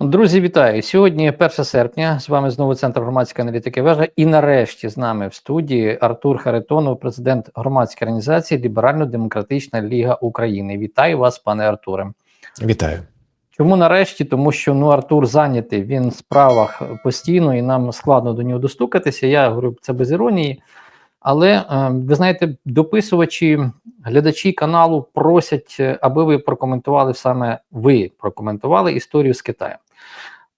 Друзі, вітаю! Сьогодні 1 серпня. З вами знову центр громадської аналітики вежа. І нарешті з нами в студії Артур Харитонов, президент громадської організації Ліберально-Демократична Ліга України. Вітаю вас, пане Артуре. Вітаю. Чому нарешті? Тому що ну Артур зайнятий, він в справах постійно і нам складно до нього достукатися. Я говорю це без іронії. Але е, ви знаєте, дописувачі, глядачі каналу просять, е, аби ви прокоментували саме ви прокоментували історію з Китаєм.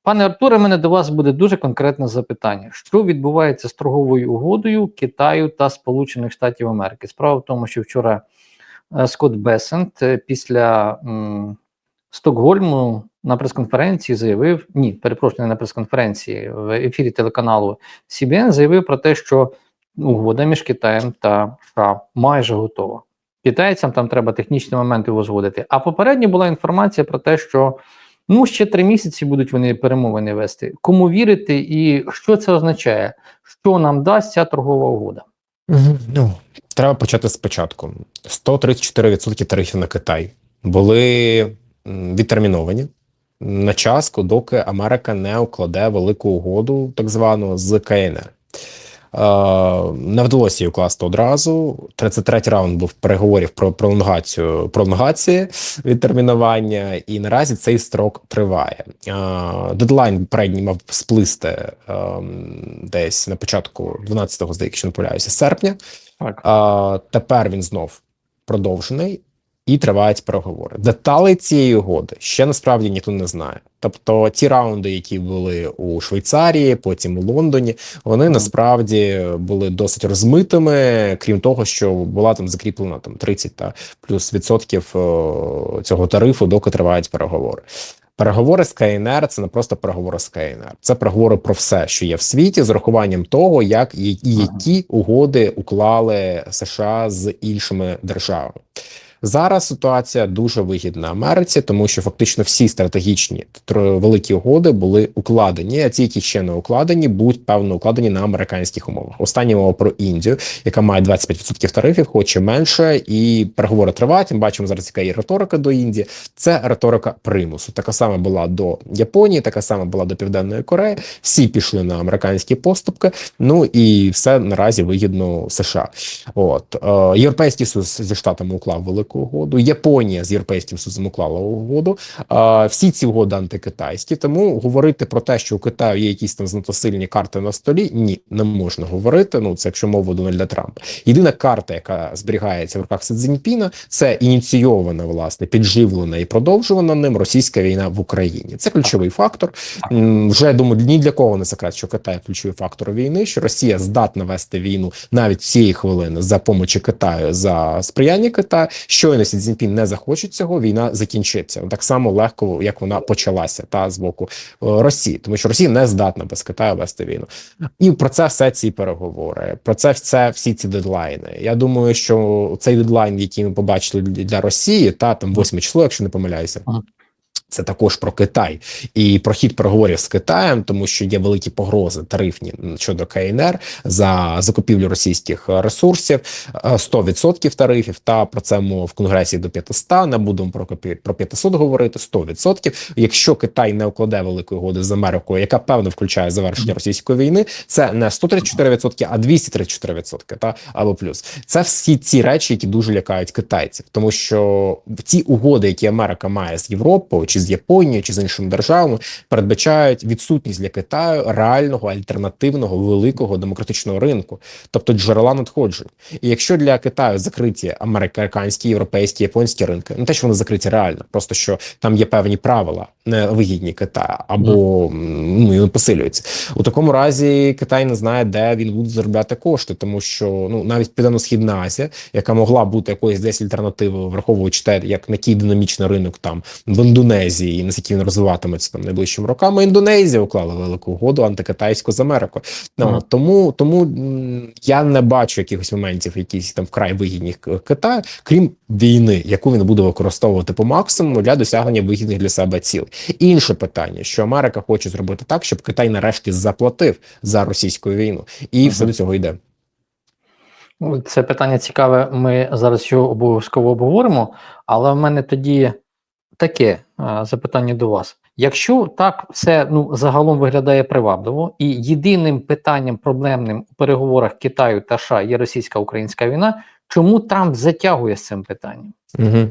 Пане Артуре, мене до вас буде дуже конкретне запитання: що відбувається з торговою угодою Китаю та Сполучених Штатів Америки? Справа в тому, що вчора е, Скотт Бесент е, після м, Стокгольму на прес-конференції заявив: ні, перепрошую, не на прес-конференції в ефірі телеканалу CBN заявив про те, що угода між Китаєм та США майже готова. Китайцям там треба технічні моменти узгодити. А попередньо була інформація про те, що ну ще три місяці будуть вони перемовини вести. Кому вірити, і що це означає? Що нам дасть ця торгова угода? Ну, треба почати спочатку. 134% тарифів на Китай були відтерміновані на час, доки Америка не укладе велику угоду, так звану з КНР. Е, Не вдалося її укласти одразу. 33-й раунд був переговорів про пролонгацію пролонгації відтермінування, і наразі цей строк триває. Е, Дедлайн передній мав сплисти е, десь на початку 12-го, здається, не помиляюся, серпня. Так. Тепер він знов продовжений і тривають переговори. Деталей цієї угоди ще насправді ніхто не знає. Тобто ті раунди, які були у Швейцарії, потім у Лондоні, вони насправді були досить розмитими, крім того, що була там закріплена там 30 та плюс відсотків цього тарифу, доки тривають переговори. Переговори з КНР це не просто переговори з КНР, це переговори про все, що є в світі, з урахуванням того, як і які угоди уклали США з іншими державами. Зараз ситуація дуже вигідна Америці, тому що фактично всі стратегічні тр- великі угоди були укладені. А ті, які ще не укладені, будуть певно укладені на американських умовах. Остання мова про Індію, яка має 25% тарифів, хоче менше, і переговори тривають. Ми бачимо зараз, яка є риторика до Індії. Це риторика примусу. Така сама була до Японії, така сама була до Південної Кореї. Всі пішли на американські поступки. Ну і все наразі вигідно США. От е, Європейський Союз зі штатами уклав велику угоду. Японія з Європейським Союзом уклала угоду. Е, всі ці угоди антикитайські. Тому говорити про те, що у Китаю є якісь там знатосильні карти на столі, ні, не можна говорити. Ну це якщо мова Дональда Трампа. Єдина карта, яка зберігається в руках Си Цзіньпіна, це ініційована, власне, підживлена і продовжувана ним російська війна в Україні. Це ключовий фактор. Вже думаю, ні для кого не секрет, що Китай ключовий фактор війни, що Росія здатна вести війну навіть цієї хвилини за помочі Китаю за сприяння Китаю. Щойно Сі Цзіньпін не захоче цього, війна закінчиться так само легко, як вона почалася, та з боку е, Росії, тому що Росія не здатна без Китаю вести війну. І про це все ці переговори, про це все всі ці дедлайни. Я думаю, що цей дедлайн, який ми побачили для Росії, та там 8 число, якщо не помиляюся. Це також про Китай і про хід переговорів з Китаєм, тому що є великі погрози тарифні щодо КНР за закупівлю російських ресурсів, е, 100% тарифів. Та про це мова в конгресі до 500, Не будемо про про 500 говорити. 100%. Якщо Китай не укладе великої угоди з Америкою, яка певно включає завершення російської війни, це не 134%, а 234%, та або плюс. Це всі ці речі, які дуже лякають китайців, тому що ці угоди, які Америка має з Європою, чи з Японією, чи з іншими державами, передбачають відсутність для Китаю реального альтернативного великого демократичного ринку, тобто джерела надходжень. І якщо для Китаю закриті американські, європейські, японські ринки, не те, що вони закриті реально, просто що там є певні правила, вигідні Китаю, або ну посилюються. У такому разі Китай не знає, де він буде заробляти кошти, тому що ну навіть Південно-Східна Азія, яка могла бути якоюсь десь альтернативою, враховуючи те, як на який динамічний ринок там в Індонезії, і наскільки він розвиватиметься там найближчими роками. Індонезія уклала велику угоду антикитайську з Америкою. Ну, Ага. тому тому я не бачу якихось моментів, якісь там вкрай вигідних Китаю, крім війни, яку він буде використовувати по максимуму для досягнення вигідних для себе цілей. Інше питання, що Америка хоче зробити так, щоб Китай нарешті заплатив за російську війну, і все до цього йде. Ну, Це питання цікаве. Ми зараз його обов'язково обговоримо. Але в мене тоді таке а, запитання до вас: Якщо так все ну загалом виглядає привабливо, і єдиним питанням проблемним у переговорах Китаю та США є російсько-українська війна, чому Трамп затягує з цим питанням? Угу.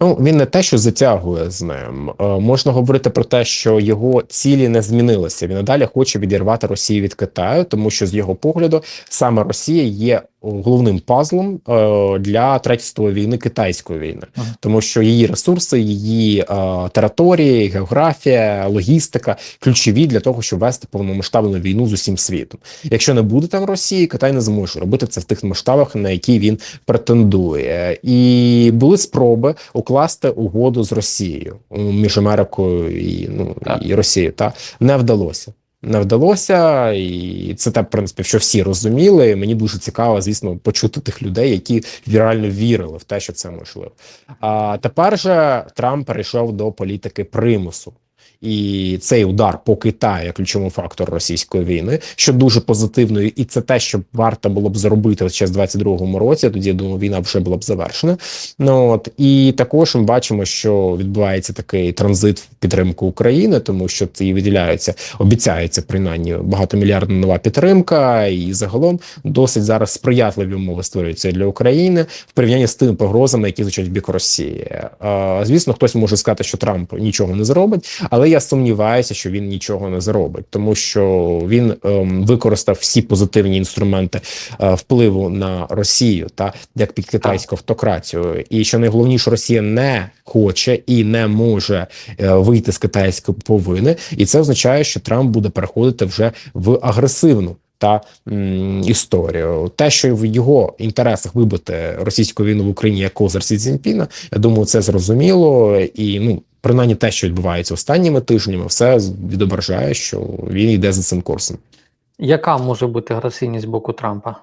Ну він не те, що затягує з ним. Е, можна говорити про те, що його цілі не змінилися. Він надалі хоче відірвати Росію від Китаю, тому що з його погляду саме Росія є головним пазлом е, для третьої війни китайської війни, Ага. тому що її ресурси, її е, території, географія, логістика ключові для того, щоб вести повномасштабну війну з усім світом. Якщо не буде там Росії, Китай не зможе робити це в тих масштабах, на які він претендує, і були спроби укласти угоду з Росією між Америкою і ну Так. і Росією. Та не вдалося. Не вдалося, і це те, в принципі, що всі розуміли. Мені дуже цікаво, звісно, почути тих людей, які реально вірили в те, що це можливо. А тепер же Трамп перейшов до політики примусу. І цей удар по Китаю як ключовому фактору російської війни, що дуже позитивно, і це те, що варто було б зробити ще з 22-му році. Тоді я думаю, війна вже була б завершена. Ну от і також ми бачимо, що відбувається такий транзит в підтримку України, тому що ці виділяються, обіцяється принаймні багатомільярдна нова підтримка, і загалом досить зараз сприятливі умови створюються для України в порівнянні з тими погрозами, які звучать в бік Росії. Звісно, хтось може сказати, що Трамп нічого не зробить, але я сумніваюся, що він нічого не зробить, тому що він ем, використав всі позитивні інструменти е, впливу на Росію та як під китайську автократію. І що найголовніше, Росія не хоче і не може е, вийти з китайської повини, і це означає, що Трамп буде переходити вже в агресивну. Та м, історію, те, що в його інтересах вибити російську війну в Україні як козир Сі Цзіньпіна, я думаю, це зрозуміло, і ну принаймні те, що відбувається останніми тижнями, все відображає, що він йде за цим курсом. Яка може бути агресивність з боку Трампа?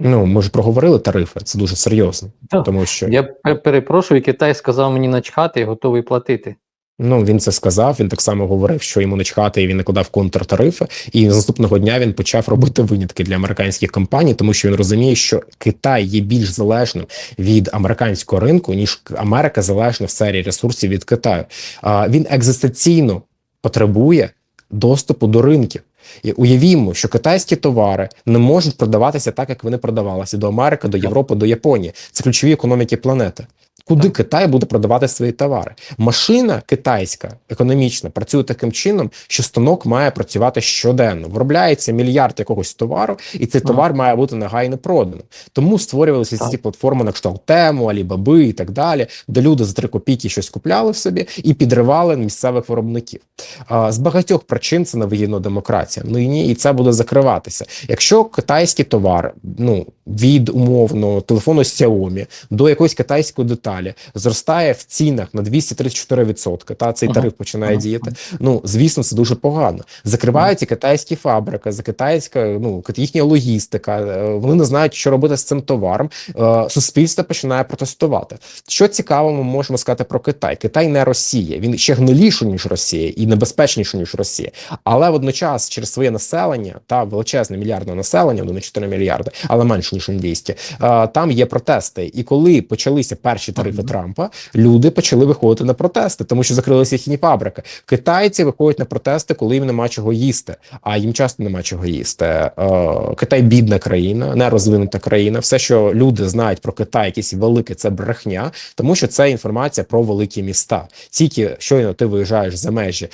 Ну ми ж проговорили тарифи, це дуже серйозно, Так. тому що Я перепрошую, Китай сказав мені начхати і готовий платити. Ну він це сказав. Він так само говорив, що йому не чекати, і він накладав контртарифи. І з наступного дня він почав робити винятки для американських компаній, тому що він розуміє, що Китай є більш залежним від американського ринку, ніж Америка залежна в сфері ресурсів від Китаю. А він екзистенційно потребує доступу до ринків. І уявімо, що китайські товари не можуть продаватися так, як вони продавалися до Америки, до Європи, до Японії. Це ключові економіки планети. Куди Так. Китай буде продавати свої товари? Машина китайська економічна працює таким чином, що станок має працювати щоденно. Виробляється мільярд якогось товару, і цей товар має бути негайно проданий. Тому створювалися Так. ці платформи на кшталт тему, Алібаби і так далі, де люди за три копійки щось купляли в собі і підривали місцевих виробників. А, з багатьох причин це невигідна демократія. Ну і ні, і це буде закриватися. Якщо китайські товари, ну від умовно телефону Xiaomi до якоїсь китайської деталі зростає в цінах на 234%, та цей Ага. тариф починає Ага. діяти. Ну звісно, це дуже погано. Закриваються китайські фабрики, за китайська, ну їхня логістика. е, Вони не знають, що робити з цим товаром. Е, Суспільство починає протестувати. Що цікаво, ми можемо сказати про Китай. Китай не Росія. Він ще гниліший, ніж Росія, і небезпечніший, ніж Росія. Але водночас через своє населення та величезне мільярдне населення, 1,4 мільярди, але менше ніж 200, е, там є протести. І коли почалися перші тарифи. Трампа, люди почали виходити на протести, тому що закрилися їхні фабрики. Китайці виходять на протести, коли їм нема чого їсти, а їм часто нема чого їсти. Е, Китай бідна країна, нерозвинута країна. Все, що люди знають про Китай, якісь велике, це брехня, тому що це інформація про великі міста. Тільки щойно ти виїжджаєш за межі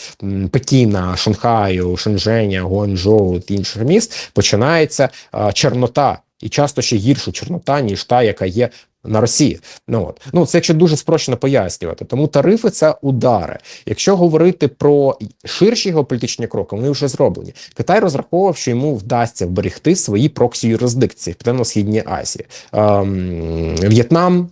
Пекіна, Шанхаю, Шенженя, Гуанчжоу та інших міст, починається е, чорнота. І часто ще гірша чорнота, ніж та, яка є на Росії. Ну от ну це якщо дуже спрощено пояснювати. Тому тарифи це удари. Якщо говорити про ширші геополітичні кроки, вони вже зроблені. Китай розраховував, що йому вдасться вберегти свої проксі юрисдикції в Південно-східній Азії, ем, В'єтнам.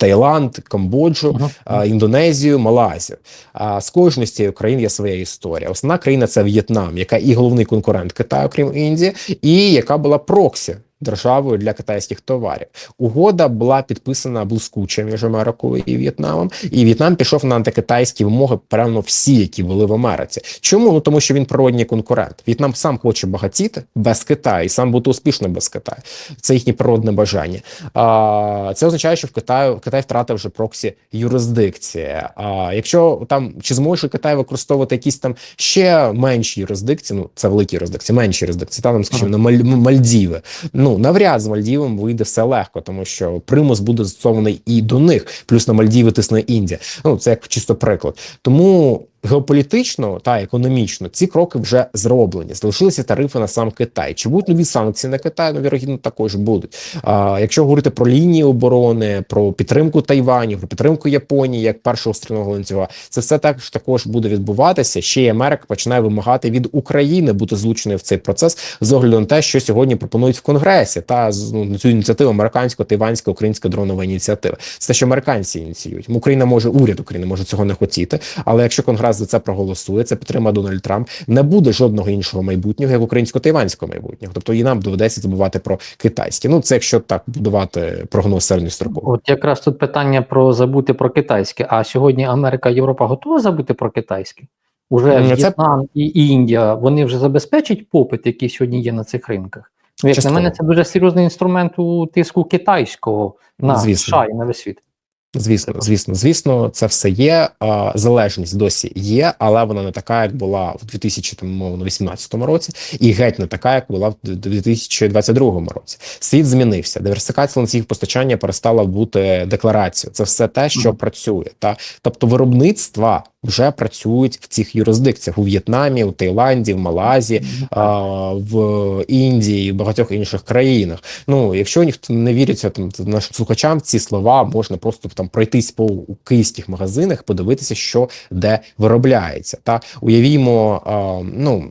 Таїланд, Камбоджу, Ага. а, Індонезію, Малайзію. А з кожної з цієї країн є своя історія. Основна країна це В'єтнам, яка і головний конкурент Китаю, крім Індії, і яка була проксі державою для китайських товарів. Угода була підписана блискуче між Америкою і В'єтнамом, і В'єтнам пішов на антикитайські вимоги, певно, всі, які були в Америці. Чому? Ну тому що він природній конкурент. В'єтнам сам хоче багатіти без Китаю і сам бути успішним без Китаю. Це їхнє природне бажання. А, це означає, що в Китаю Китай втратив вже проксі юрисдикції. А якщо там чи зможе Китай використовувати якісь там ще менші юрисдикції, ну це великі юрисдикції, менші юрисдикції, та там, скажімо, на Маль- Мальдіви. Ну навряд з Мальдівом вийде все легко, тому що примус буде застосований і до них, плюс на Мальдіви тисне Індія. Ну це як чисто приклад. Тому геополітично та економічно ці кроки вже зроблені. Залишилися тарифи на сам Китай. Чи будуть нові санкції на Китай? Ну, вірогідно, також будуть. А якщо говорити про лінії оборони, про підтримку Тайваню, про підтримку Японії як першого стрільного ланцюга, це все також також буде відбуватися. Ще й Америка починає вимагати від України бути злученою в цей процес з огляду на те, що сьогодні пропонують в Конгресі та ну, цю ініціативу американсько-тайванська українська дронова ініціатива. Це те, що американці ініціюють. Україна може уряд України може цього не хотіти, але якщо Конгрес за це проголосує, це підтримає Дональд Трамп. Не буде жодного іншого майбутнього, як українсько-тайванського майбутнього. Тобто і нам доведеться забувати про китайське. Ну це якщо так будувати прогноз середньостроковий. От якраз тут питання про забути про китайське. А сьогодні Америка, Європа готова забути про китайське? Уже це- В'єтнам і Індія вони вже забезпечать попит, який сьогодні є на цих ринках. Ну, як Частково. на мене, це дуже серйозний інструмент у тиску китайського на Звісно. США і на весь світ. Звісно, звісно, звісно, це все є. Залежність досі є, але вона не така, як була в 2018 році, і геть не така, як була в 2022 році. Світ змінився. Диверсифікація ланцюгів постачання перестала бути декларацією. Це все те, що працює. Та тобто виробництва вже працюють в цих юрисдикціях у В'єтнамі, у Таїланді, в Малазі, в Індії і багатьох інших країнах. Ну, якщо ніхто не віриться там нашим слухачам, ці слова можна просто там пройтись по київських магазинах, подивитися, що де виробляється. Та уявімо, ну.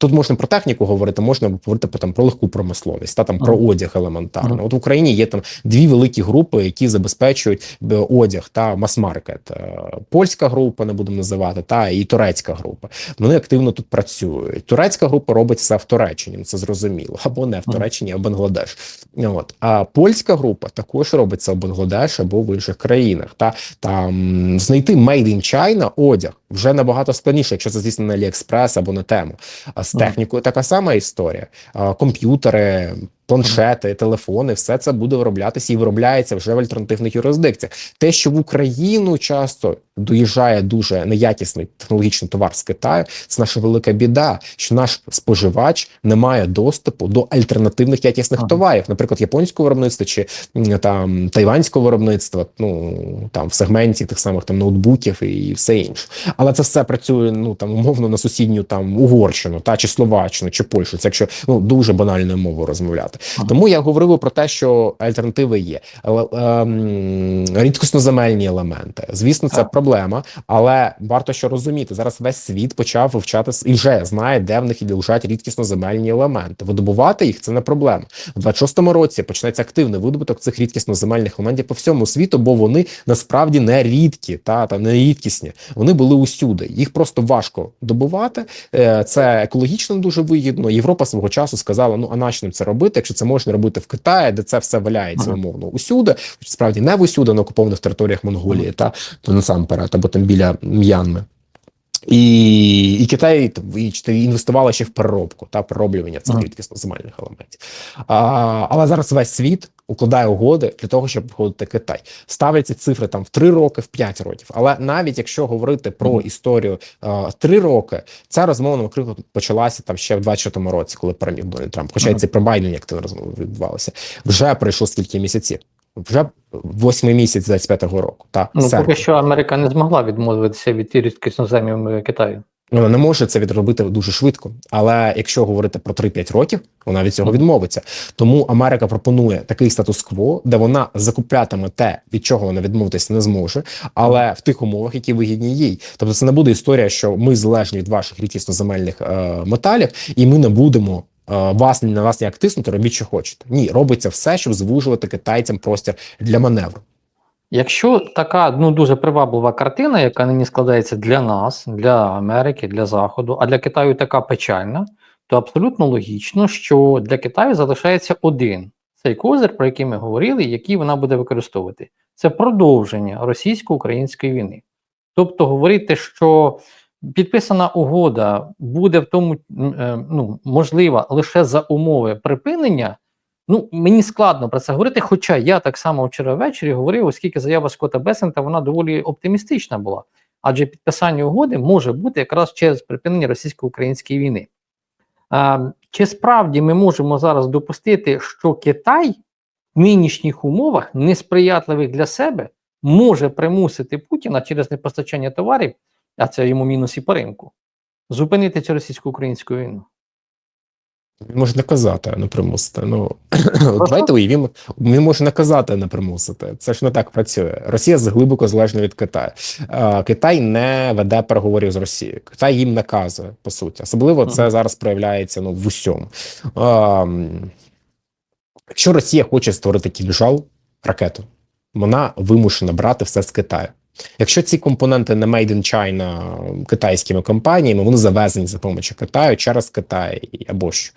Тут можна про техніку говорити, можна говорити про там про легку промисловість, та там про Ага. одяг елементарно. Ага. От в Україні є там дві великі групи, які забезпечують е, одяг та мас-маркет. Е, Польська група, не будемо називати, та і турецька група. Вони активно тут працюють. Турецька група робить все в Туреччині, це зрозуміло, або не в Туреччині, а в Бангладеш. От а польська група також робить це в Бангладеш або в інших країнах. Та там знайти made in China одяг вже набагато складніше, якщо це звісно на AliExpress або на тему. А з технікою така сама історія. Комп'ютери. Планшети, телефони, все це буде вироблятися і виробляється вже в альтернативних юрисдикціях. Те, що в Україну часто доїжджає дуже неякісний технологічний товар з Китаю, це наша велика біда, що наш споживач не має доступу до альтернативних якісних Ага. товарів, наприклад, японського виробництва чи там тайванського виробництва, ну там в сегменті тих самих там ноутбуків і все інше. Але це все працює ну там умовно на сусідню там Угорщину, та чи Словаччину, чи Польщу. Це якщо ну дуже банальною мовою розмовляти. Ага. Тому я говорив про те, що альтернативи є. Ем, рідкосноземельні елементи. Звісно, це проблема, але варто що розуміти. Зараз весь світ почав вивчати і вже знає, де в них лежать рідкісноземельні елементи. Видобувати їх це не проблема. У 26-му році почнеться активний видобуток цих рідкісноземельних елементів по всьому світу, бо вони насправді не рідкі та, та не рідкісні. Вони були усюди. Їх просто важко добувати. Е, Це екологічно дуже вигідно. Європа свого часу сказала: ну а нащо нам це робити, якщо це можна робити в Китаї, де це все валяється Ага. умовно усюди, справді не в усюди на окупованих територіях Монголії, та то насамперед, або там біля М'янми. І, і Китай там, і, інвестувала ще в переробку та перероблювання цих Ага. рідкісноземельних елементів. А, але зараз весь світ укладає угоди для того, щоб обходити Китай. Ставляться цифри там в 3 роки, в 5 років. Але навіть якщо говорити про Мгм. історію а, 3 роки, ця розмова наприклад почалася там ще в 24-му році, коли переміг Дональд Трамп. Хоча Ага. це при Байдені активна розмова відбувалася. Вже пройшло скільки місяців. Вже восьмий місяць 25-го року. Та Ну, серпень. поки що Америка не змогла відмовитися від рідкісноземів Китаю. Вона не може це відробити дуже швидко. Але якщо говорити про 3-5 років, вона від цього відмовиться. Тому Америка пропонує такий статус-кво, де вона закуплятиме те, від чого вона відмовитися не зможе, але в тих умовах, які вигідні їй. Тобто, це не буде історія, що ми залежні від ваших рідкісноземельних е, металів, і ми не будемо. Е, Вас на вас ніяк тиснути, робіть, що хочете. Ні, робиться все, щоб звужувати китайцям простір для маневру. Якщо така ну дуже приваблива картина, яка нині складається для нас, для Америки, для Заходу, а для Китаю така печальна, то абсолютно логічно, що для Китаю залишається один цей козир, про який ми говорили, який вона буде використовувати. Це продовження російсько-української війни. Тобто, говорити, що підписана угода буде в тому, е, ну, можлива лише за умови припинення. Ну, мені складно про це говорити, хоча я так само вчора ввечері говорив, оскільки заява Скотта Бесента вона доволі оптимістична була. Адже підписання угоди може бути якраз через припинення російсько-української війни. А, чи справді ми можемо зараз допустити, що Китай в нинішніх умовах, несприятливих для себе, може примусити Путіна через непостачання товарів, а це йому мінус і по ринку, зупинити цю російсько-українську війну? Він може наказати, а не примусити. Ну давайте уявімо, він може наказати, а не примусити. Це ж не так працює. Росія глибоко залежна від Китаю. Китай не веде переговорів з Росією. Китай їм наказує по суті. Особливо це зараз проявляється ну в усьому. А, якщо Росія хоче створити кінжал, ракету, вона вимушена брати все з Китаю. Якщо ці компоненти не made in China китайськими компаніями, вони завезені за допомогою Китаю через Китай або що.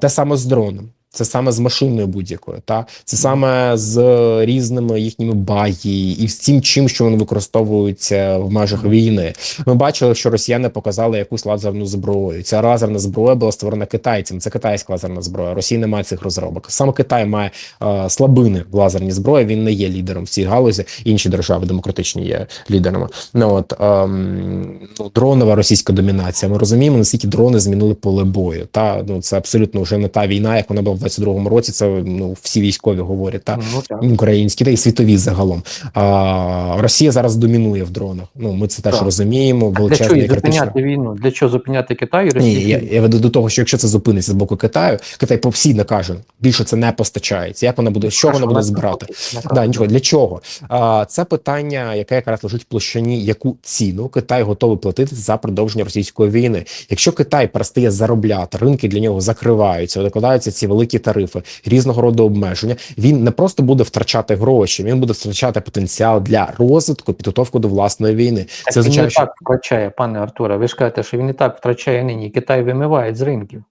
Те саме з дроном, це саме з машиною будь-якою, та це саме з різними їхніми багі і з тим, чим що вони використовуються в межах війни. Ми бачили, що росіяни показали якусь лазерну зброю. Ця лазерна зброя була створена китайцями. Це китайська лазерна зброя. Росія не має цих розробок. Саме Китай має е, слабини в лазерній зброї. Він не є лідером в цій галузі. Інші держави демократичні є лідерами. Ну от ем, ну, дронова російська домінація. Ми розуміємо, наскільки дрони змінили поле бою. Та ну це абсолютно вже не та війна, як вона була 22-му році. Це ну всі військові говорять. Та Ну, так. українські та і світові загалом. А Росія зараз домінує в дронах. Ну ми це теж Так. розуміємо. Для чого Величезна і зупиняти війну? Для чого зупиняти Китай і Ні, я, я веду до того, що якщо це зупиниться з боку Китаю, Китай постійно каже, більше це не постачається. Як вона буде, що вона буде збирати? Да, нічого для чого? А, це питання, яке якраз лежить в площині, яку ціну Китай готовий платити за продовження російської війни. Якщо Китай перестає заробляти, ринки для нього закриваються, докладаються ці великі тарифи, різного роду обмеження. Він не просто буде втрачати гроші, він буде втрачати потенціал для розвитку, підготовки до власної війни. Так Це він означає, не що так втрачає, пане Артуре. Ви ж кажете, що він і так втрачає нині. Китай вимиває з ринків.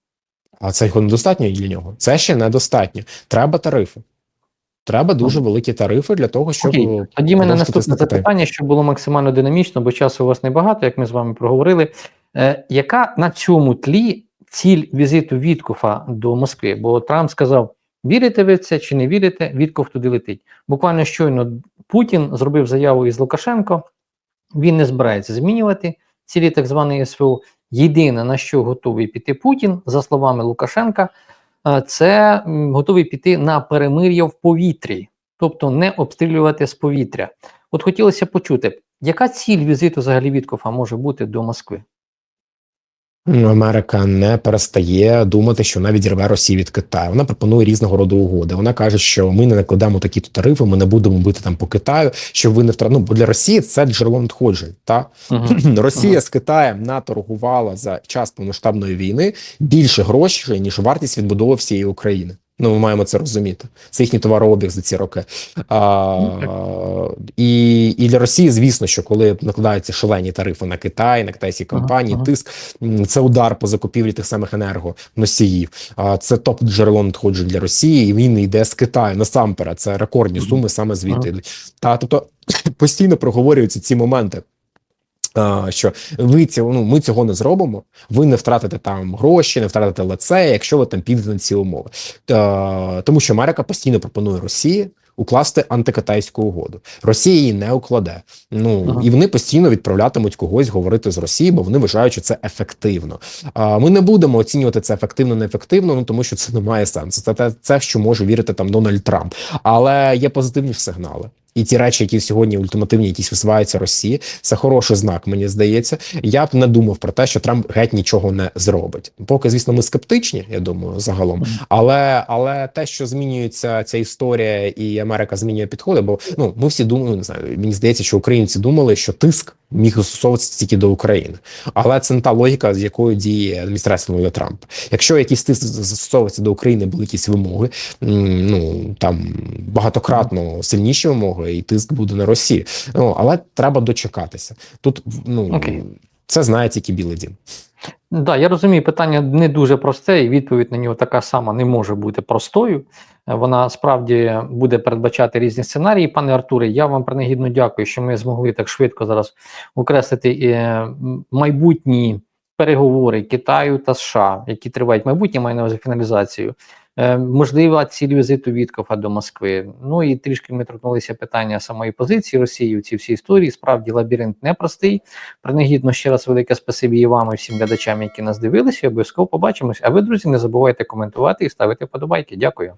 а це його недостатньо для нього. Це ще недостатньо. Треба тарифи. Треба дуже великі тарифи для того, щоб Окей, Тоді мене наступне запитання, щоб було максимально динамічно, бо часу у вас небагато, як ми з вами проговорили. Е, яка на цьому тлі ціль візиту Віткофа до Москви? Бо Трамп сказав: вірите ви це чи не вірите? Вітков туди летить. Буквально щойно Путін зробив заяву із Лукашенко. Він не збирається змінювати цілі так званої СВО. Єдине на що готовий піти Путін, за словами Лукашенка, е, це готовий піти на перемир'я в повітрі, тобто не обстрілювати з повітря. От хотілося почути, яка ціль візиту взагалі Віткофа може бути до Москви? Ну, Америка не перестає думати, що вона відірве Росію від Китаю. Вона пропонує різного роду угоди. Вона каже, що ми не накладемо такі то тарифи, ми не будемо бити там по Китаю, щоб ви не втратили. Ну, бо для Росії це джерело надходжень. Та Росія Ага. з Китаєм наторгувала за час повномасштабної війни більше грошей, ніж вартість відбудови всієї України. Ну, ми маємо це розуміти. Це їхній товарообіг за ці роки. А, і, і для Росії, звісно, що коли накладаються шалені тарифи на Китай, на китайські компанії, ага. тиск це удар по закупівлі тих самих енергоносіїв. А це топ джерело надходжень для Росії, і він йде з Китаю насамперед. Це рекордні суми саме звідти. Ага. Та тобто постійно проговорюються ці моменти. Що ви цього, ну ми цього не зробимо, ви не втратите там гроші, не втратите лице, якщо ви там підете на ці умови. Тому що Америка постійно пропонує Росії укласти антикитайську угоду. Росія її не укладе. Ну Ага. і вони постійно відправлятимуть когось говорити з Росії, бо вони вважають, що це ефективно. А ми не будемо оцінювати це ефективно, неефективно, ну тому що це не має сенсу. Це те, це що може вірити там Дональд Трамп. Але є позитивні сигнали. І ті речі, які сьогодні ультимативні, якісь висуваються Росії, це хороший знак, мені здається. Я б не думав про те, що Трамп геть нічого не зробить. Поки, звісно, ми скептичні, я думаю, загалом. Але але те, що змінюється ця історія, і Америка змінює підходи, бо ну ми всі думали, не знаю, мені здається, що українці думали, що тиск міг застосовуватися тільки до України, але це не та логіка, з якою діє адміністрація Дональда Трампа. Якщо якісь тиск застосовується до України, були якісь вимоги, ну там багатократно сильніші вимоги, і тиск буде на Росію. Ну але треба дочекатися. Тут ну Окей. Це знає тільки Білий Дім. Да, я розумію, питання не дуже просте, і відповідь на нього така сама не може бути простою. Е, Вона справді буде передбачати різні сценарії. Пане Артуре, я вам принагідно дякую, що ми змогли так швидко зараз окреслити е, майбутні переговори Китаю та США, які тривають майбутнє, маю на увазі фіналізацію. Е, Можлива ціль візиту Віткофа до Москви. Ну і трішки ми торкнулися питання самої позиції Росії у цій всій історії. Справді лабіринт непростий. Принагідно ще раз велике спасибі і вам, і всім глядачам, які нас дивилися. Обов'язково побачимось. А ви, друзі, не забувайте коментувати і ставити вподобайки. Дякую.